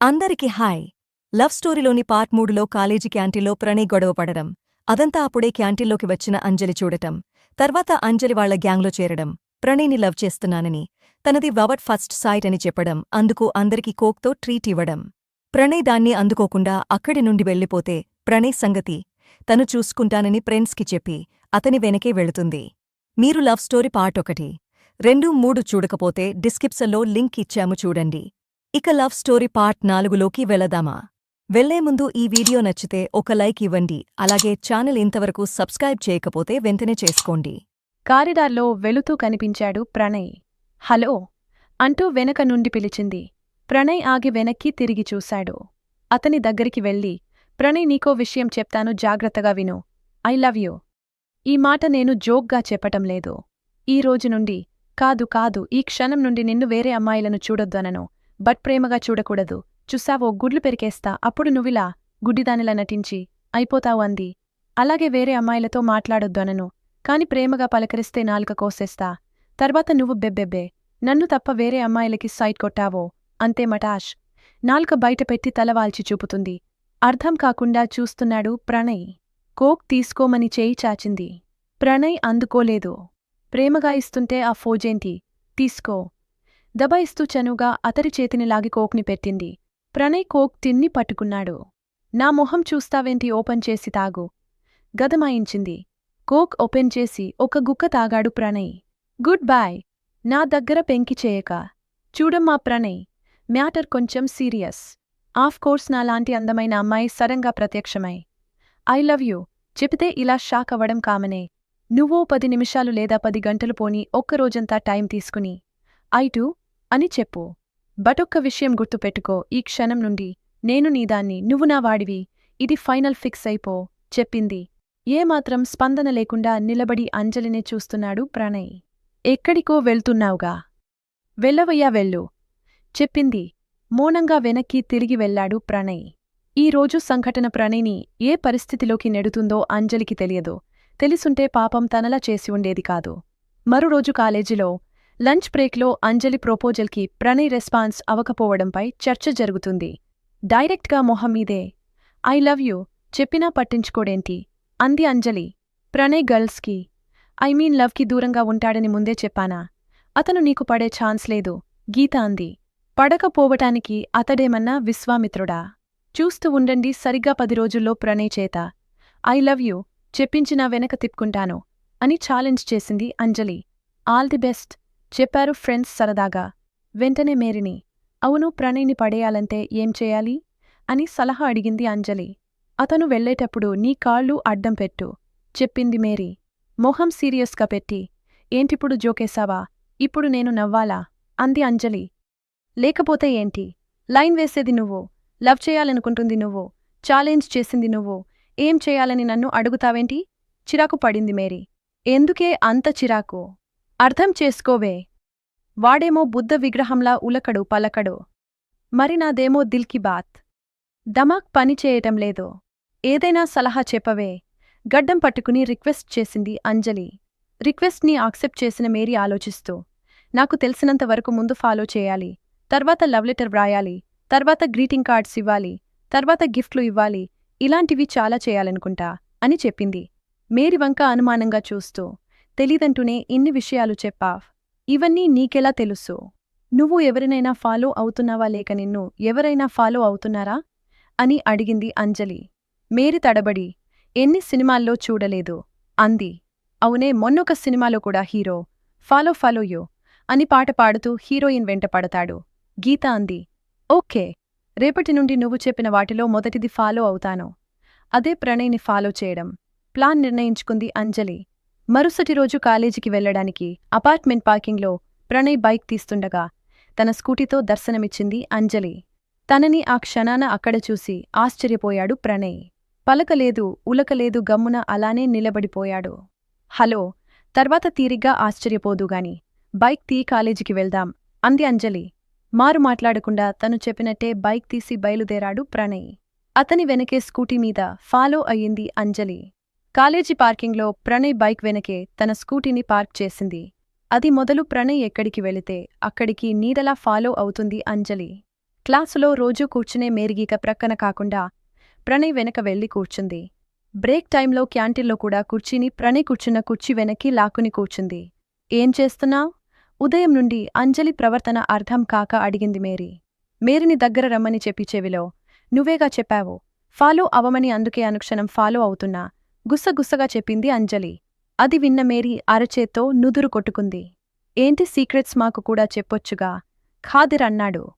అందరికి hi. Love స్టోరీలోని part మూడులో కాలేజీ క్యాంటీన్లో ప్రణయ్ గొడవ పడడం అదంతా అప్పుడే క్యాంటీన్లోకి వచ్చిన అంజలి చూడటం తర్వాత అంజలి వాళ్ళ గ్యాంగ్లో చేరడం ప్రణయ్ని లవ్ చేస్తున్నానని తనది వవట్ ఫస్ట్ సైట్ అని చెప్పడం అందుకు అందరికి కోక్తో ట్రీట్ ఇవ్వడం. ప్రణయ్ దాన్ని అందుకోకుండా అక్కడి నుండి వెళ్ళిపోతే ప్రణయ్ సంగతి తను చూసుకుంటానని ఫ్రెండ్స్కి చెప్పి అతని వెనకే వెళుతుంది. మీరు లవ్ స్టోరీ పార్ట్ ఒకటి రెండు మూడు చూడకపోతే డిస్క్రిప్షన్లో లింక్ ఇచ్చాము చూడండి. ఇక లవ్ స్టోరీ పార్ట్ నాలుగులోకి వెళదామా? వెళ్ళే ముందు ఈ వీడియో నచ్చితే ఒక లైక్ ఇవ్వండి. అలాగే ఛానల్ ఇంతవరకు సబ్స్క్రైబ్ చేయకపోతే వెంటనే చేసుకోండి. కారిడార్లో వెలుతూ కనిపించాడు ప్రణయ్. హలో అంటూ వెనక నుండి పిలిచింది. ప్రణయ్ ఆగి వెనక్కి తిరిగి చూశాడు. అతని దగ్గరికి వెళ్ళి ప్రణయ్ నీకో విషయం చెప్తాను జాగ్రత్తగా విను. I love you. ఈ మాట నేను జోక్గా చెప్పటం లేదు. ఈ రోజు నుండి కాదు కాదు ఈ క్షణం నుండి నిన్ను వేరే అమ్మాయిలను చూడొద్దనను. బట్ ప్రేమగా చూడకూడదు. చూసావో? గుడ్లు పెరికేస్తా. అప్పుడు నువ్విలా గుడ్డిదానిలా నటించి అయిపోతావు అంది. అలాగే వేరే అమ్మాయిలతో మాట్లాడొద్దనను కాని ప్రేమగా పలకరిస్తే నాలుక కోసేస్తా. తర్వాత నువ్వు బెబ్బెబ్బే. నన్ను తప్ప వేరే అమ్మాయిలకి సైట్ కొట్టావో? అంతే మటాష్. నాలుక బయటపెట్టి తలవాల్చి చూపుతుంది. అర్థం కాకుండా చూస్తున్నాడు ప్రణయ్. కోక్ తీసుకోమని చేయి చాచింది. ప్రణయ్ అందుకోలేదు. ప్రేమగా ఇస్తుంటే ఆ ఫోజేంటి? తీసుకో. దబాయిస్తూ చనుగా అతడి చేతిని లాగి కోక్ని పెట్టింది. ప్రణయ్ కోక్ తిన్ని పట్టుకున్నాడు. నా మొహం చూస్తావేంటి ఓపెన్ చేసి తాగు. గదమాయించింది. కోక్ ఓపెన్ చేసి ఒక గుక్క తాగాడు ప్రణయ్. గుడ్ బాయ్ నా దగ్గర పెంకి చేయక. చూడమ్మా ప్రణయ్. మ్యాటర్ కొంచెం సీరియస్. ఆఫ్ కోర్స్ నాలాంటి అందమైన అమ్మాయి సరంగా ప్రత్యక్షమై. I love you. చెబితే ఇలా షాక్ అవ్వడం కామనే. నువ్వో పది నిమిషాలు లేదా పది గంటలు పోని ఒక్కరోజంతా టైం తీసుకుని ఐ అని చెప్పు. బటొక్క విషయం గుర్తుపెట్టుకో ఈ క్షణం నుండి. నేను నీదాన్ని నువ్వు నా వాడివి. ఇది ఫైనల్ ఫిక్స్ అయిపో చెప్పింది. ఏమాత్రం స్పందన లేకుండా నిలబడి అంజలినే చూస్తున్నాడు ప్రణయ్. ఎక్కడికో వెళ్తున్నావుగా? వెళ్ళవయ్యా వెళ్ళు. చెప్పింది. మౌనంగా వెనక్కి తిరిగి వెళ్ళాడు ప్రణయ్. ఈ రోజు సంఘటన ప్రణయ్ని ఏ పరిస్థితిలోకి నెడుతుందో అంజలికి తెలియదు. తెలుసుంటే పాపం తనలా చేసి ఉండేది కాదు. మరురోజు కాలేజీలో లంచ్ బ్రేక్లో అంజలి ప్రపోజల్కి ప్రణయ్ రెస్పాన్స్ అవకపోవడంపై చర్చ జరుగుతుంది. డైరెక్ట్గా మొహం మీదే ఐ లవ్ యూ చెప్పినా పట్టించుకోడేంటి అంది అంజలి. ప్రణయ్ గర్ల్స్కి ఐ మీన్ లవ్కి దూరంగా ఉంటాడని ముందే చెప్పానా? అతను నీకు పడే ఛాన్స్ లేదు గీత అంది. పడకపోవటానికి అతడేమన్నా విశ్వామిత్రుడా? చూస్తూ ఉండండి సరిగ్గా పది రోజుల్లో ప్రణయ్ చేత. ఐ లవ్ యూ చెప్పించినా వెనక తిప్పుకుంటాను అని ఛాలెంజ్ చేసింది అంజలి. ఆల్ ది బెస్ట్ చెప్పారు ఫ్రెండ్స్ సరదాగా. వెంటనే మేరిని అవును ప్రణయ్ని పడేయాలంటే ఏం చేయాలి? అని సలహా అడిగింది అంజలి. అతను వెళ్ళేటప్పుడు నీ కాళ్ళు అడ్డం పెట్టు చెప్పింది మేరీ. మొహం సీరియస్గా పెట్టి ఏంటిప్పుడు జోకేశావా? ఇప్పుడు నేను నవ్వాలా? అంది అంజలి. లేకపోతే ఏంటి? లైన్ వేసేది నువ్వు లవ్ చేయాలనుకుంటుంది నువ్వు ఛాలెంజ్ చేసింది నువ్వు ఏం చేయాలని నన్ను అడుగుతావేంటి? చిరాకు పడింది మేరీ. ఎందుకే అంత చిరాకు? అర్థం చేసుకోవే. వాడేమో బుద్ధ విగ్రహంలా ఉలకడు పలకడు. మరి నాదేమో దిల్కి బాత్. దమాక్ పని లేదో. ఏదైనా సలహా చెప్పవే. గడ్డం పట్టుకుని రిక్వెస్ట్ చేసింది అంజలి. రిక్వెస్ట్ని యాక్సెప్ట్ చేసిన మేరీ ఆలోచిస్తూ నాకు తెలిసినంత వరకు ముందు ఫాలో చేయాలి. తర్వాత లవ్ లెటర్ వ్రాయాలి. తర్వాత గ్రీటింగ్ కార్డ్స్ ఇవ్వాలి. తర్వాత గిఫ్ట్లు ఇవ్వాలి. ఇలాంటివి చాలా చేయాలనుకుంటా అని చెప్పింది. మేరీ వంక అనుమానంగా చూస్తూ తెలీదంటూనే ఇన్ని విషయాలు చెప్పావ్. ఇవన్నీ నీకెలా తెలుసు? నువ్వు ఎవరినైనా ఫాలో అవుతున్నావా లేక నిన్ను ఎవరైనా ఫాలో అవుతున్నారా? అని అడిగింది అంజలి. మేరీ తడబడి ఎన్ని సినిమాల్లో చూడలేదు? అంది. అవునే మొన్నొక సినిమాలో కూడా హీరో ఫాలో ఫాలో యో అని పాట పాడుతూ హీరోయిన్ వెంట పడతాడు. గీత అంది. ఓకే రేపటి నుండి నువ్వు చెప్పిన వాటిలో మొదటిది ఫాలో అవుతాను. అదే ప్రణయ్ని ఫాలో చేయడం. ప్లాన్ నిర్ణయించుకుంది అంజలి. మరుసటి రోజు కాలేజీకి వెళ్ళడానికి అపార్ట్మెంట్ పార్కింగ్లో ప్రణయ్ బైక్ తీస్తుండగా తన స్కూటీతో దర్శనమిచ్చింది అంజలి. తనని ఆ క్షణాన అక్కడ చూసి ఆశ్చర్యపోయాడు ప్రణయ్. పలకలేదు ఉలకలేదు గమ్మున అలానే నిలబడిపోయాడు. హలో తర్వాత తీరిగ్గా ఆశ్చర్యపోదుగాని బైక్ తీ కాలేజీకి వెళ్దాం అంది అంజలి. మారు మాట్లాడకుండా తను చెప్పినట్టే బైక్ తీసి బయలుదేరాడు ప్రణయ్. అతని వెనకే స్కూటీ మీద ఫాలో అయ్యింది అంజలి. కాలేజీ పార్కింగ్లో ప్రణయ్ బైక్ వెనకే తన స్కూటీని పార్క్ చేసింది. అది మొదలు ప్రణయ్ ఎక్కడికి వెళితే అక్కడికి నీడలా ఫాలో అవుతుంది అంజలి. క్లాసులో రోజూ కూర్చునే మేరిగీక ప్రక్కన కాకుండా ప్రణయ్ వెనక వెళ్ళి కూర్చుంది. బ్రేక్ టైంలో క్యాంటీన్లో కూడా కుర్చీని ప్రణయ్ కూర్చున్న కుర్చీ వెనక్కి లాక్కుని కూర్చుంది. ఏం చేస్తున్నావ్? ఉదయం నుండి అంజలి ప్రవర్తన అర్థం కాక అడిగింది మేరీ. మేరీని దగ్గర రమ్మని చెప్పి చెవిలో నువ్వేగా చెప్పావు? ఫాలో అవమని అందుకే అనుక్షణం ఫాలో అవుతున్నా. గుసగుసగా చెప్పింది అంజలి. అది విన్న మేరీ అరచేత్తో నుదురు కొట్టుకుంది. ఏంటి సీక్రెట్స్ మాకు కూడా చెప్పొచ్చుగా? ఖాదిర్ అన్నాడు.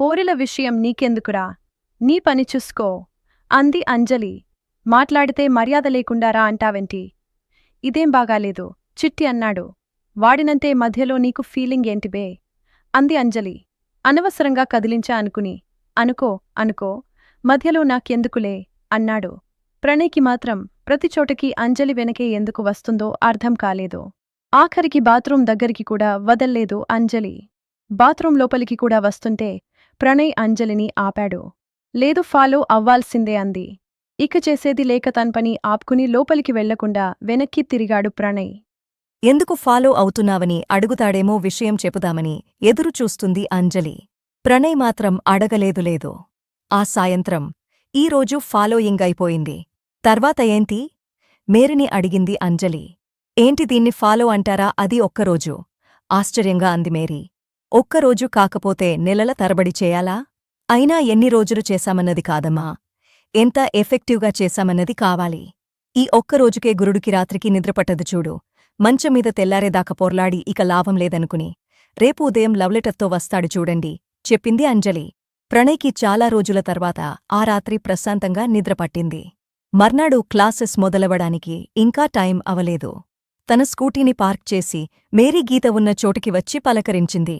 పోరిల విషయం నీకెందుకురా? నీ పని చూసుకో అంది అంజలి. మాట్లాడితే మర్యాద లేకుండా రా అంటావెంటి? ఇదేం బాగాలేదు చిట్టి అన్నాడు. వాడినంతే మధ్యలో నీకు ఫీలింగ్ ఏంటిబే అంది అంజలి. అనవసరంగా కదిలించా అనుకుని. అనుకో అనుకో మధ్యలో నాకెందుకులే? అన్నాడు. ప్రణయ్కి మాత్రం ప్రతిచోటకి అంజలి వెనకే ఎందుకు వస్తుందో అర్థం కాలేదు. ఆఖరికి బాత్రూం దగ్గరికి కూడా వదల్లేదు అంజలి. బాత్రూం లోపలికి కూడా వస్తుంటే ప్రణయ్ అంజలిని ఆపాడు. లేదు ఫాలో అవ్వాల్సిందే అంది. ఇక చేసేది లేక తన్ పని ఆపుకుని లోపలికి వెళ్ళకుండా వెనక్కి తిరిగాడు ప్రణయ్. ఎందుకు ఫాలో అవుతున్నావని అడుగుతాడేమో విషయం చెపుదామని ఎదురుచూస్తుంది అంజలి. ప్రణయ్ మాత్రం అడగలేదులేదో ఆ సాయంత్రం ఈరోజు ఫాలోయింగ్ అయిపోయింది. తర్వాత ఏంటి? మేరిని అడిగింది అంజలి. ఏంటి దీన్ని ఫాలో అంటారా? అది ఒక్కరోజు. ఆశ్చర్యంగా అంది మేరీ. ఒక్కరోజు కాకపోతే నెలల తరబడి చేయాలా? అయినా ఎన్ని రోజులు చేశామన్నది కాదమ్మా. ఎంత ఎఫెక్టివ్గా చేశామన్నది కావాలి. ఈ ఒక్కరోజుకే గురుడికి రాత్రికి నిద్రపట్టదు చూడు. మంచమీద తెల్లారేదాకా పొర్లాడి ఇక లాభం లేదనుకుని. రేపు ఉదయం లవ్లెటర్తో వస్తాడు చూడండి చెప్పింది అంజలి. ప్రణయ్కి చాలా రోజుల తర్వాత ఆ రాత్రి ప్రశాంతంగా నిద్రపట్టింది మర్నాడు క్లాసెస్ మొదలవడానికి ఇంకా టైం అవలేదు. తన స్కూటీని పార్క్ చేసి మేరీ గీత ఉన్న చోటికి వచ్చి పలకరించింది.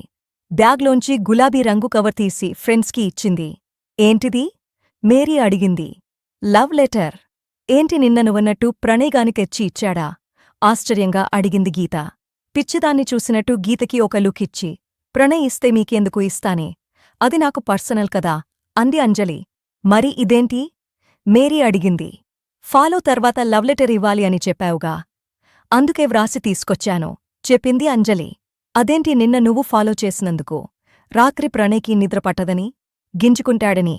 బ్యాగ్లోంచి గులాబీ రంగు కవర్ తీసి ఫ్రెండ్స్కి ఇచ్చింది. ఏంటిది? మేరీ అడిగింది. Love letter. ఏంటి నిన్న నువ్వన్నట్టు ప్రణయ్గాని తెచ్చి ఇచ్చాడా? ఆశ్చర్యంగా అడిగింది గీత. పిచ్చిదాన్ని చూసినట్టు గీతకి ఒక లుక్ ఇచ్చి ప్రణయ్ ఇస్తే మీకెందుకు ఇస్తానే? అది నాకు పర్సనల్ కదా అంది అంజలి. మరి ఇదేంటి? మేరీ అడిగింది. ఫాలో తర్వాత లవ్ లెటర్ ఇవ్వాలి అని చెప్పావుగా. అందుకే వ్రాసి తీసుకొచ్చాను చెప్పింది అంజలి. అదేంటి నిన్న నువ్వు ఫాలో చేసినందుకు? రాత్రి ప్రణయ్కి నిద్ర పట్టదని? గింజుకుంటాడని?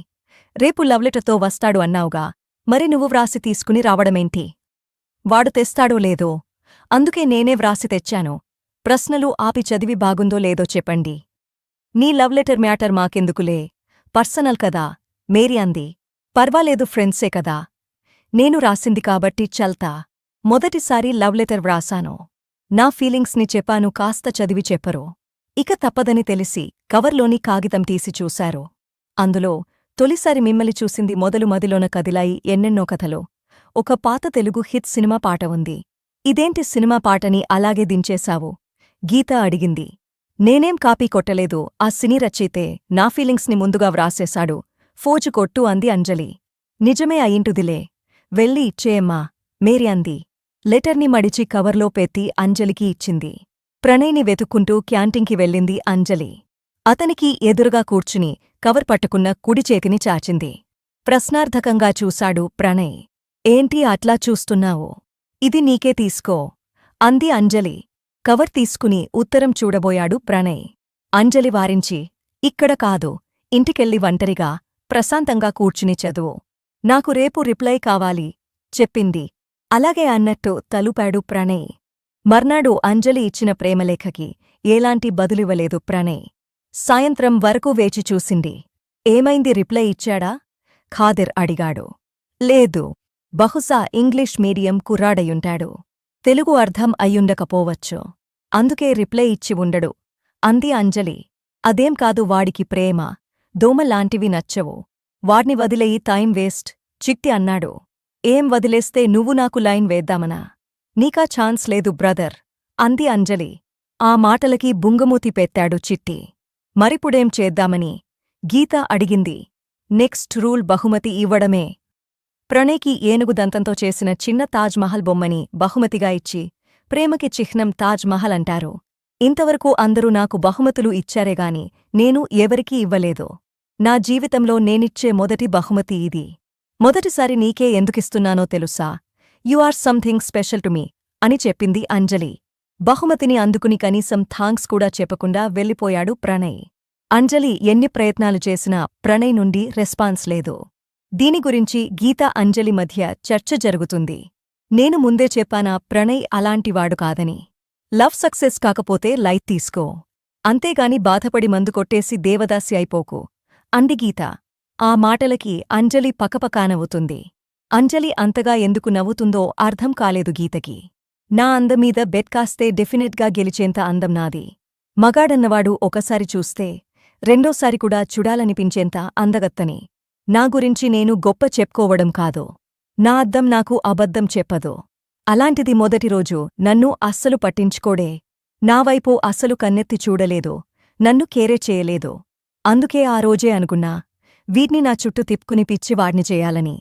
రేపు లవ్లెటర్తో వస్తాడు అన్నావుగా. మరి నువ్వు వ్రాసి తీసుకుని రావడమేంటి? వాడు తెస్తాడో లేదో? అందుకే నేనే వ్రాసి తెచ్చాను. ప్రశ్నలు ఆపి చదివి బాగుందో లేదో చెప్పండి. నీ లవ్ లెటర్ మ్యాటర్ మాకెందుకులే? పర్సనల్ కదా? మేరీ అంది. పర్వాలేదు ఫ్రెండ్సే కదా. నేను రాసింది కాబట్టి చల్తా. మొదటిసారి లవ్ లెటర్ వ్రాసాను. నా ఫీలింగ్స్ని చెప్పాను కాస్త చదివి చెప్పరు. ఇక తప్పదని తెలిసి కవర్లోని కాగితం తీసి చూశారు. అందులో తొలిసారి మిమ్మల్ని చూసింది మొదలు మదిలోన కదిలాయి ఎన్నెన్నో కథలో. ఒక పాత తెలుగు హిట్ సినిమా పాట ఉంది. ఇదేంటి సినిమా పాటని అలాగే దించేశావు? గీత అడిగింది. నేనేం కాపీ కొట్టలేదు ఆ సినీ రచయితే నా ఫీలింగ్స్ని ముందుగా వ్రాసేశాడు ఫోజు కొట్టు అంది అంజలి. నిజమే అయింటుదిలే. వెళ్ళి ఇచ్చేయమ్మా మేరీ అంది. లెటర్ని మడిచి కవర్లో పెట్టి అంజలికి ఇచ్చింది. ప్రణయ్ని వెతుక్కుంటూ క్యాంటీన్కి వెళ్ళింది అంజలి. అతనికి ఎదురుగా కూర్చుని కవర్ పట్టుకున్న కుడి చేతిని చాచింది. ప్రశ్నార్థకంగా చూశాడు ప్రణయ్. ఏంటి అట్లా చూస్తున్నావు? ఇది నీకే తీసుకో అంది అంజలి. కవర్ తీసుకుని ఉత్తరం చూడబోయాడు ప్రణయ్. అంజలి వారించి ఇక్కడ కాదు ఇంటికెళ్ళి ఒంటరిగా ప్రశాంతంగా కూర్చుని చదువు. నాకు రేపు రిప్లై కావాలి చెప్పింది. అలాగే అన్నట్టు తలుపాడు ప్రణయ్. మర్నాడు అంజలి ఇచ్చిన ప్రేమలేఖకి ఏలాంటి బదులివ్వలేదు ప్రణయ్. సాయంత్రం వరకు వేచి చూసింది. ఏమైంది రిప్లై ఇచ్చాడా? ఖాదిర్ అడిగాడు. లేదు. బహుశా ఇంగ్లీష్ మీడియం కుర్రాడయుంటాడు. తెలుగు అర్థం అయ్యుండకపోవచ్చు. అందుకే రిప్లై ఇచ్చి ఉండడు అంది అంజలి. అదేం కాదు వాడికి ప్రేమ. దోమలాంటివి నచ్చవు. వాడ్ని వదిలేయి టైం వేస్ట్ చిట్టి అన్నాడు. ఏం వదిలేస్తే నువ్వు నాకు లైన్ వేద్దామనా? నీకా ఛాన్స్ లేదు బ్రదర్ అంది అంజలి. ఆ మాటలకి బుంగమూతి పెట్టాడు చిట్టి. మరిపుడేం చేద్దామని? గీత అడిగింది. నెక్స్ట్ రూల్ బహుమతి ఇవ్వడమే. ప్రణయ్కి ఏనుగు దంతంతో చేసిన చిన్న తాజ్ మహల్ బొమ్మని బహుమతిగా ఇచ్చి ప్రేమకి చిహ్నం తాజ్ మహల్ అంటారు. ఇంతవరకు అందరూ నాకు బహుమతులు ఇచ్చారేగాని నేను ఎవరికీ ఇవ్వలేదు. నా జీవితంలో నేనిచ్చే మొదటి బహుమతి ఇది. మొదటిసారి నీకే ఎందుకిస్తున్నానో తెలుసా? You are something special to me అని చెప్పింది అంజలి. బహుమతిని అందుకుని కనీసం థాంక్స్ కూడా చెప్పకుండా వెళ్ళిపోయాడు ప్రణయ్. అంజలి ఎన్ని ప్రయత్నాలు చేసినా ప్రణయ్ నుండి రెస్పాన్స్ లేదు. దీని గురించి గీత అంజలి మధ్య చర్చ జరుగుతుంది. నేను ముందే చెప్పానా ప్రణయ్ అలాంటివాడు కాదని. లవ్ సక్సెస్ కాకపోతే లైట్ తీసుకో. అంతేగాని బాధపడి మందు కొట్టేసి దేవదాసి అయిపోకు. అంది గీత. ఆ మాటలకి అంజలి పకపకానవుతుంది అంజలి అంతగా ఎందుకు నవ్వుతుందో అర్థం కాలేదు గీతకి. నా అందమీద బెట్ కాస్తే డెఫినెట్గా గెలిచేంత అందం నాది. మగాడన్నవాడు ఒకసారి చూస్తే రెండోసారి కూడా చూడాలనిపించేంత అందగత్తని. నా గురించి నేను గొప్ప చెప్పుకోవడం కాదు. నా అద్దం నాకు అబద్ధం చెప్పదు. అలాంటిది మొదటి రోజు నన్ను అస్సలు పట్టించుకోడే. నావైపు అస్సలు కన్నెత్తి చూడలేదు. నన్ను కేరే చేయలేదు. అందుకే ఆ రోజే అనుకున్నా వీడ్ని నా చుట్టూ తిప్పుకుని పిచ్చివాడ్ని చేయాలని.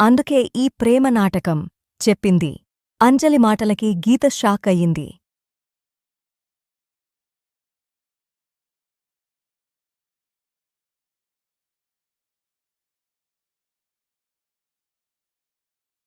అందుకే ఈ ప్రేమ నాటకం చెప్పింది. అంజలి మాటలకి గీత షాక్ అయ్యింది.